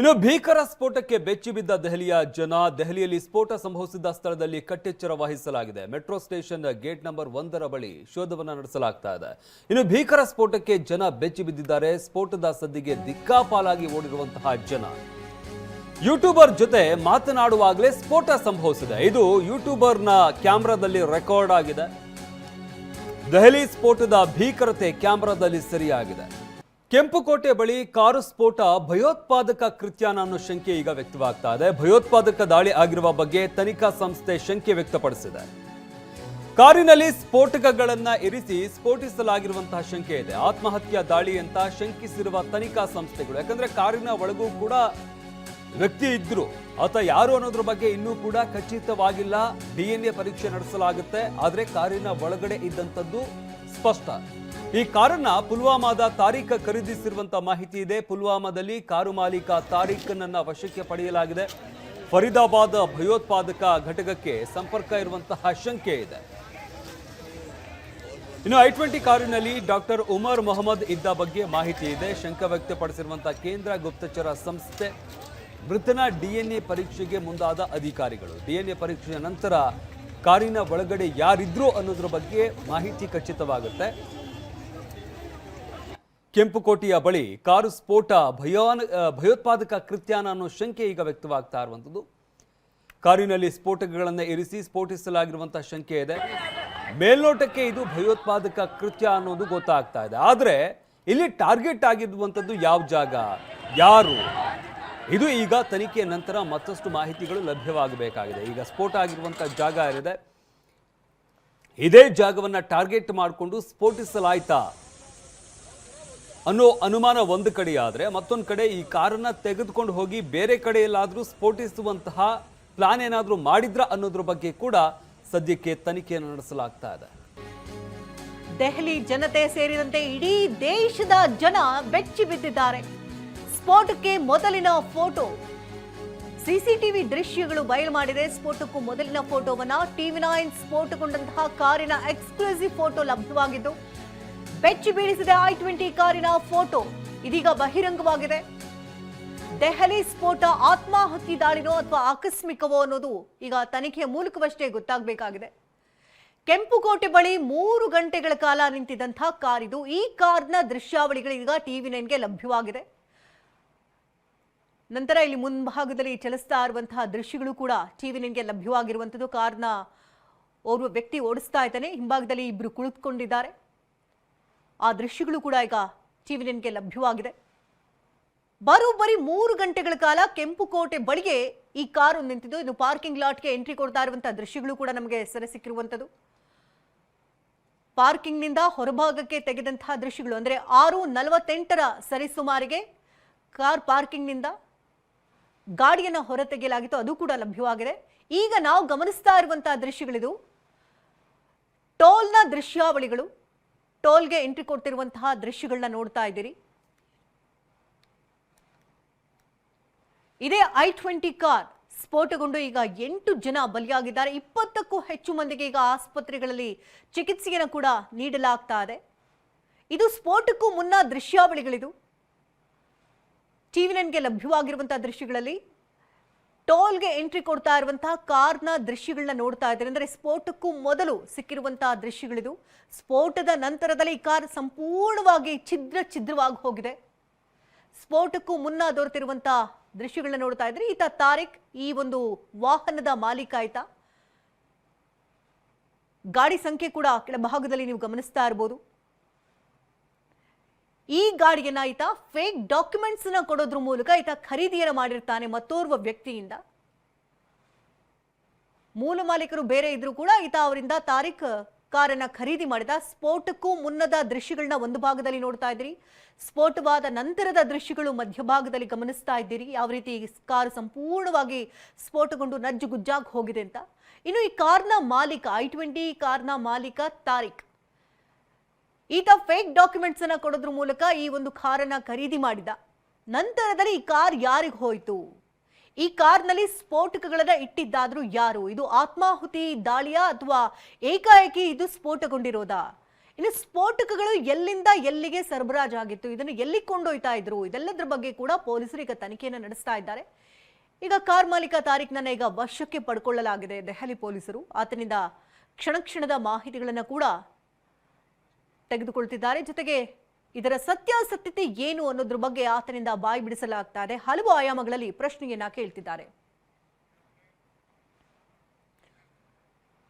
ಇನ್ನು ಭೀಕರ ಸ್ಫೋಟಕ್ಕೆ ಬೆಚ್ಚಿ ಬಿದ್ದ ದೆಹಲಿಯ ಜನ, ದೆಹಲಿಯಲ್ಲಿ ಸ್ಫೋಟ ಸಂಭವಿಸಿದ ಸ್ಥಳದಲ್ಲಿ ಕಟ್ಟೆಚ್ಚರ ವಹಿಸಲಾಗಿದೆ. ಮೆಟ್ರೋ ಸ್ಟೇಷನ್ ಗೇಟ್ ನಂಬರ್ ಒಂದರ ಬಳಿ ಶೋಧವನ್ನು ನಡೆಸಲಾಗ್ತಾ ಇದೆ. ಇನ್ನು ಭೀಕರ ಸ್ಫೋಟಕ್ಕೆ ಜನ ಬೆಚ್ಚಿ ಬಿದ್ದಿದ್ದಾರೆ. ಸ್ಫೋಟದ ಸದ್ದಿಗೆ ದಿಕ್ಕಾಪಾಲಾಗಿ ಓಡಿರುವಂತಹ ಜನ. ಯೂಟ್ಯೂಬರ್ ಜೊತೆ ಮಾತನಾಡುವಾಗಲೇ ಸ್ಫೋಟ ಸಂಭವಿಸಿದೆ. ಇದು ಯೂಟ್ಯೂಬರ್ನ ಕ್ಯಾಮ್ರಾದಲ್ಲಿ ರೆಕಾರ್ಡ್ ಆಗಿದೆ. ದೆಹಲಿ ಸ್ಫೋಟದ ಭೀಕರತೆ ಕ್ಯಾಮ್ರಾದಲ್ಲಿ ಸೆರೆಯಾಗಿದೆ. ಕೆಂಪುಕೋಟೆ ಬಳಿ ಕಾರು ಸ್ಫೋಟ ಭಯೋತ್ಪಾದಕ ಕೃತ್ಯನ ಅನ್ನೋ ಶಂಕೆ ಈಗ ವ್ಯಕ್ತವಾಗ್ತಾ ಇದೆ. ಭಯೋತ್ಪಾದಕ ದಾಳಿ ಆಗಿರುವ ಬಗ್ಗೆ ತನಿಖಾ ಸಂಸ್ಥೆ ಶಂಕೆ ವ್ಯಕ್ತಪಡಿಸಿದೆ. ಕಾರಿನಲ್ಲಿ ಸ್ಫೋಟಕಗಳನ್ನ ಇರಿಸಿ ಸ್ಫೋಟಿಸಲಾಗಿರುವಂತಹ ಶಂಕೆ ಇದೆ. ಆತ್ಮಹತ್ಯಾ ದಾಳಿ ಅಂತ ಶಂಕಿಸಿರುವ ತನಿಖಾ ಸಂಸ್ಥೆಗಳು, ಯಾಕಂದ್ರೆ ಕಾರಿನ ಒಳಗೂ ಕೂಡ ವ್ಯಕ್ತಿ ಇದ್ರು. ಆತ ಯಾರು ಅನ್ನೋದ್ರ ಬಗ್ಗೆ ಇನ್ನೂ ಕೂಡ ಖಚಿತವಾಗಿಲ್ಲ. ಡಿಎನ್ಎ ಪರೀಕ್ಷೆ ನಡೆಸಲಾಗುತ್ತೆ. ಆದ್ರೆ ಕಾರಿನ ಒಳಗಡೆ ಇದ್ದಂಥದ್ದು ಸ್ಪಷ್ಟ. ಈ ಕಾರನ್ನ ಪುಲ್ವಾಮಾದ ತಾರೀಖ್ ಖರೀದಿಸಿರುವಂತ ಮಾಹಿತಿ ಇದೆ. ಪುಲ್ವಾಮಾದಲ್ಲಿ ಕಾರು ಮಾಲೀಕ ತಾರೀಖನನ್ನ ವಶಕ್ಕೆ ಪಡೆಯಲಾಗಿದೆ. ಫರೀದಾಬಾದ್ ಭಯೋತ್ಪಾದಕ ಘಟಕಕ್ಕೆ ಸಂಪರ್ಕ ಇರುವಂತಹ ಶಂಕೆ ಇದೆ. ಇನ್ನು ಐ ಟ್ವೆಂಟಿ ಕಾರಿನಲ್ಲಿ ಡಾಕ್ಟರ್ ಉಮರ್ ಮೊಹಮ್ಮದ್ ಇದ್ದ ಬಗ್ಗೆ ಮಾಹಿತಿ ಇದೆ. ಶಂಕ ವ್ಯಕ್ತಪಡಿಸಿರುವಂತಹ ಕೇಂದ್ರ ಗುಪ್ತಚರ ಸಂಸ್ಥೆ ಮೃತನ ಡಿಎನ್ಎ ಪರೀಕ್ಷೆಗೆ ಮುಂದಾದ ಅಧಿಕಾರಿಗಳು. ಡಿಎನ್ಎ ಪರೀಕ್ಷೆಯ ನಂತರ ಕಾರಿನ ಒಳಗಡೆ ಯಾರಿದ್ರು ಅನ್ನೋದ್ರ ಬಗ್ಗೆ ಮಾಹಿತಿ ಖಚಿತವಾಗುತ್ತೆ. ಕೆಂಪುಕೋಟೆಯ ಬಳಿ ಕಾರು ಸ್ಫೋಟ ಭಯಾನ ಭಯೋತ್ಪಾದಕ ಕೃತ್ಯಾನ ಅನ್ನೋ ಶಂಕೆ ಈಗ ವ್ಯಕ್ತವಾಗ್ತಾ ಇರುವಂಥದ್ದು. ಕಾರಿನಲ್ಲಿ ಸ್ಫೋಟಕಗಳನ್ನು ಇರಿಸಿ ಸ್ಫೋಟಿಸಲಾಗಿರುವಂಥ ಶಂಕೆ ಇದೆ. ಮೇಲ್ನೋಟಕ್ಕೆ ಇದು ಭಯೋತ್ಪಾದಕ ಕೃತ್ಯ ಅನ್ನೋದು ಗೊತ್ತಾಗ್ತಾ ಇದೆ. ಆದರೆ ಇಲ್ಲಿ ಟಾರ್ಗೆಟ್ ಆಗಿರುವಂಥದ್ದು ಯಾವ ಜಾಗ? ಯಾರು? ಇದು ಈಗ ತನಿಖೆಯ ನಂತರ ಮತ್ತಷ್ಟು ಮಾಹಿತಿಗಳು ಲಭ್ಯವಾಗಬೇಕಾಗಿದೆ. ಈಗ ಸ್ಫೋಟ ಆಗಿರುವಂಥ ಜಾಗ ಏನಿದೆ ಇದೇ ಜಾಗವನ್ನ ಟಾರ್ಗೆಟ್ ಮಾಡಿಕೊಂಡು ಸ್ಫೋಟಿಸಲಾಯ್ತಾ? ಅನ್ನೋ ಅನುಮಾನ ಒಂದು ಕಡೆ ಆದರೆ ಮತ್ತೊಂದು ಕಡೆ ಈ ಕಾರನ್ನ ತೆಗೆದುಕೊಂಡು ಹೋಗಿ ಬೇರೆ ಕಡೆಯಲ್ಲಾದರೂ ಸ್ಫೋಟಿಸುವಂತಹ ಪ್ಲಾನ್ ಏನಾದರೂ ಮಾಡಿದ್ರ ಅನ್ನೋದ್ರ ಬಗ್ಗೆ ಕೂಡ ಸದ್ಯಕ್ಕೆ ತನಿಖೆಯನ್ನು ನಡೆಸಲಾಗ್ತಾ ಇದೆ. ದೆಹಲಿ ಜನತೆ ಸೇರಿದಂತೆ ಇಡೀ ದೇಶದ ಜನ ಬೆಚ್ಚಿ ಬಿದ್ದಿದ್ದಾರೆ. ಸ್ಫೋಟಕ್ಕೆ ಮೊದಲಿನ ಫೋಟೋ. ಸಿಸಿಟಿವಿ ದೃಶ್ಯಗಳು ಬಯಲು ಮಾಡಿದೆ. ಸ್ಫೋಟಕ್ಕೂ ಮೊದಲಿನ ಫೋಟೋವನ್ನ ಟಿವಿ ನೈನ್ ಸ್ಫೋಟಗೊಂಡಂತಹ ಕಾರಿನ ಎಕ್ಸ್ಕ್ಲೂಸಿವ್ ಫೋಟೋ ಲಭ್ಯವಾಗಿದ್ದು ಬೆಚ್ಚಿ ಬೀಳಿಸಿದೆ ಐ ಟ್ವೆಂಟಿ ಕಾರಿನ ಫೋಟೋ ಇದೀಗ ಬಹಿರಂಗವಾಗಿದೆ. ದೆಹಲಿ ಸ್ಫೋಟ, ಆತ್ಮಾಹುತಿ ದಾಳಿನೋ ಅಥವಾ ಆಕಸ್ಮಿಕವೋ ಅನ್ನೋದು ಈಗ ತನಿಖೆಯ ಮೂಲಕವಷ್ಟೇ ಗೊತ್ತಾಗಬೇಕಾಗಿದೆ. ಕೆಂಪುಕೋಟೆ ಬಳಿ ಮೂರು ಗಂಟೆಗಳ ಕಾಲ ನಿಂತಿದ್ದಂಥ ಕಾರ್ ಇದು ಈ ಕಾರ್ನ ದೃಶ್ಯಾವಳಿಗಳು ಈಗ ಟಿವಿ ನೈನ್ಗೆ ಲಭ್ಯವಾಗಿದೆ. ನಂತರ ಇಲ್ಲಿ ಮುಂಭಾಗದಲ್ಲಿ ಚಲಿಸ್ತಾ ಇರುವಂತಹ ದೃಶ್ಯಗಳು ಕೂಡ ಟಿವಿ ನೈನ್ಗೆ ಲಭ್ಯವಾಗಿರುವಂಥದ್ದು. ಕಾರ್ನ ಓರ್ವ ವ್ಯಕ್ತಿ ಓಡಿಸ್ತಾ ಇದ್ದಾನೆ. ಹಿಂಭಾಗದಲ್ಲಿ ಇಬ್ಬರು ಕುಳಿತುಕೊಂಡಿದ್ದಾರೆ. ಆ ದೃಶ್ಯಗಳು ಕೂಡ ಈಗ ಟಿವಿ ನೈನ್ಗೆ ಲಭ್ಯವಾಗಿದೆ. ಬರೋಬ್ಬರಿ ಮೂರು ಗಂಟೆಗಳ ಕಾಲ ಕೆಂಪುಕೋಟೆ ಬಳಿಗೆ ಈ ಕಾರು ನಿಂತಿದ್ದು. ಇನ್ನು ಪಾರ್ಕಿಂಗ್ ಲಾಟ್ಗೆ ಎಂಟ್ರಿ ಕೊಡ್ತಾ ಇರುವಂತಹ ದೃಶ್ಯಗಳು ಕೂಡ ನಮಗೆ ಸೆರೆ ಸಿಕ್ಕಿರುವಂಥದ್ದು. ಪಾರ್ಕಿಂಗ್ನಿಂದ ಹೊರಭಾಗಕ್ಕೆ ತೆಗೆದಂತಹ ದೃಶ್ಯಗಳು ಅಂದರೆ ಆರು ನಲವತ್ತೆಂಟರ ಸರಿಸುಮಾರಿಗೆ ಕಾರ್ ಪಾರ್ಕಿಂಗ್ನಿಂದ ಗಾಡಿಯನ್ನು ಹೊರತೆಗೆಯಲಾಗಿತ್ತು. ಅದು ಕೂಡ ಲಭ್ಯವಾಗಿದೆ. ಈಗ ನಾವು ಗಮನಿಸ್ತಾ ಇರುವಂತಹ ದೃಶ್ಯಗಳಿದು. ಟೋಲ್ನ ದೃಶ್ಯಾವಳಿಗಳು ಟೋಲ್ಗೆ ಎಂಟ್ರಿ ಕೊಡ್ತಿರುವಂತಹ ದೃಶ್ಯಗಳನ್ನ ನೋಡ್ತಾ ಇದ್ದೀರಿ. ಇದೇ ಐ ಟ್ವೆಂಟಿ ಕಾರ್ ಸ್ಫೋಟಗೊಂಡು ಈಗ ಎಂಟು ಜನ ಬಲಿಯಾಗಿದ್ದಾರೆ. ಇಪ್ಪತ್ತಕ್ಕೂ ಹೆಚ್ಚು ಮಂದಿಗೆ ಈಗ ಆಸ್ಪತ್ರೆಗಳಲ್ಲಿ ಚಿಕಿತ್ಸೆಯನ್ನು ಕೂಡ ನೀಡಲಾಗ್ತಾ ಇದೆ. ಇದು ಸ್ಫೋಟಕ್ಕೂ ಮುನ್ನ ದೃಶ್ಯಾವಳಿಗಳಿದು. ಟಿವಿ ನೈನ್ಗೆ ಲಭ್ಯವಾಗಿರುವಂತಹ ದೃಶ್ಯಗಳಲ್ಲಿ ಟೋಲ್ಗೆ ಎಂಟ್ರಿ ಕೊಡ್ತಾ ಇರುವಂತಹ ಕಾರ್ನ ದೃಶ್ಯಗಳನ್ನ ನೋಡ್ತಾ ಇದ್ದಾರೆ. ಅಂದರೆ ಸ್ಫೋಟಕ್ಕೂ ಮೊದಲು ಸಿಕ್ಕಿರುವಂತಹ ದೃಶ್ಯಗಳಿದು. ಸ್ಫೋಟದ ನಂತರದಲ್ಲಿ ಈ ಕಾರ್ ಸಂಪೂರ್ಣವಾಗಿ ಛಿದ್ರ ಛಿದ್ರವಾಗಿ ಹೋಗಿದೆ. ಸ್ಫೋಟಕ್ಕೂ ಮುನ್ನ ದೊರೆತಿರುವಂತಹ ದೃಶ್ಯಗಳನ್ನ ನೋಡ್ತಾ ಇದ್ರೆ ಈತ ತಾರಿಕ್ ಈ ಒಂದು ವಾಹನದ ಮಾಲೀಕ ಆಯ್ತ. ಗಾಡಿ ಸಂಖ್ಯೆ ಕೂಡ ಕೆಳಭಾಗದಲ್ಲಿ ನೀವು ಗಮನಿಸ್ತಾ ಇರಬಹುದು ಈ ಗಾಡಿಯನ್ನ ಈತ ಫೇಕ್ ಡಾಕ್ಯುಮೆಂಟ್ಸ್ನ ಕೊಡೋದ್ರ ಮೂಲಕ ಈತ ಖರೀದಿಯನ್ನು ಮಾಡಿರ್ತಾನೆ ಮತ್ತೋರ್ವ ವ್ಯಕ್ತಿಯಿಂದ. ಮೂಲ ಮಾಲೀಕರು ಬೇರೆ ಇದ್ರು ಕೂಡ ಈತ ಅವರಿಂದ ತಾರೀಖ್ ಕಾರನ್ನ ಖರೀದಿ ಮಾಡಿದ. ಸ್ಫೋಟಕ್ಕೂ ಮುನ್ನದ ದೃಶ್ಯಗಳನ್ನ ಒಂದು ಭಾಗದಲ್ಲಿ ನೋಡ್ತಾ ಇದ್ದೀರಿ. ಸ್ಫೋಟವಾದ ನಂತರದ ದೃಶ್ಯಗಳು ಮಧ್ಯಭಾಗದಲ್ಲಿ ಗಮನಿಸ್ತಾ ಇದ್ದೀರಿ. ಯಾವ ರೀತಿ ಈ ಕಾರು ಸಂಪೂರ್ಣವಾಗಿ ಸ್ಫೋಟಗೊಂಡು ನಜ್ಜುಗುಜ್ಜಾಗಿ ಹೋಗಿದೆ ಅಂತ. ಇನ್ನು ಈ ಕಾರ್ನ ಮಾಲೀಕ ಐ ಟ್ವೆಂಟಿ ಕಾರ್ನ ಮಾಲೀಕ ತಾರಿಕ್ ಈತ ಫೇಕ್ ಡಾಕ್ಯುಮೆಂಟ್ಸ್ ಅನ್ನ ಕೊಡೋದ್ರ ಮೂಲಕ ಈ ಒಂದು ಕಾರನ್ನ ಖರೀದಿ ಮಾಡಿದ. ನಂತರದಲ್ಲಿ ಈ ಕಾರ್ ಯಾರಿಗೆ ಹೋಯಿತು? ಈ ಕಾರ್ನಲ್ಲಿ ಸ್ಫೋಟಕಗಳನ್ನ ಇಟ್ಟಿದ್ದಾದ್ರೂ ಯಾರು? ಇದು ಆತ್ಮಾಹುತಿ ದಾಳಿಯ ಅಥವಾ ಏಕಾಏಕಿ ಇದು ಸ್ಫೋಟಗೊಂಡಿರೋದಾ? ಇನ್ನು ಸ್ಫೋಟಕಗಳು ಎಲ್ಲಿಂದ ಎಲ್ಲಿಗೆ ಸರಬರಾಜಾಗಿತ್ತು ಇದನ್ನು ಎಲ್ಲಿ ಕೊಂಡೊಯ್ತಾ ಇದ್ರು? ಇದೆಲ್ಲದರ ಬಗ್ಗೆ ಕೂಡ ಪೊಲೀಸರು ಈಗ ತನಿಖೆಯನ್ನು ನಡೆಸ್ತಾ ಇದ್ದಾರೆ. ಈಗ ಕಾರ್ ಮಾಲೀಕ ತಾರೀಕ್ನನ್ನ ಈಗ ವಶಕ್ಕೆ ಪಡ್ಕೊಳ್ಳಲಾಗಿದೆ ದೆಹಲಿ ಪೊಲೀಸರು. ಆತನಿಂದ ಕ್ಷಣ ಕ್ಷಣದ ಮಾಹಿತಿಗಳನ್ನು ಕೂಡ ತೆಗೆದುಕೊಳ್ತಿದ್ದಾರೆ. ಜೊತೆಗೆ ಇದರ ಸತ್ಯಾಸತ್ಯತೆ ಏನು ಅನ್ನೋದ್ರ ಬಗ್ಗೆ ಆತನಿಂದ ಬಾಯಿ ಬಿಡಿಸಲಾಗ್ತಾ ಇದೆ. ಹಲವು ಆಯಾಮಗಳಲ್ಲಿ ಪ್ರಶ್ನೆಯನ್ನ ಕೇಳ್ತಿದ್ದಾರೆ.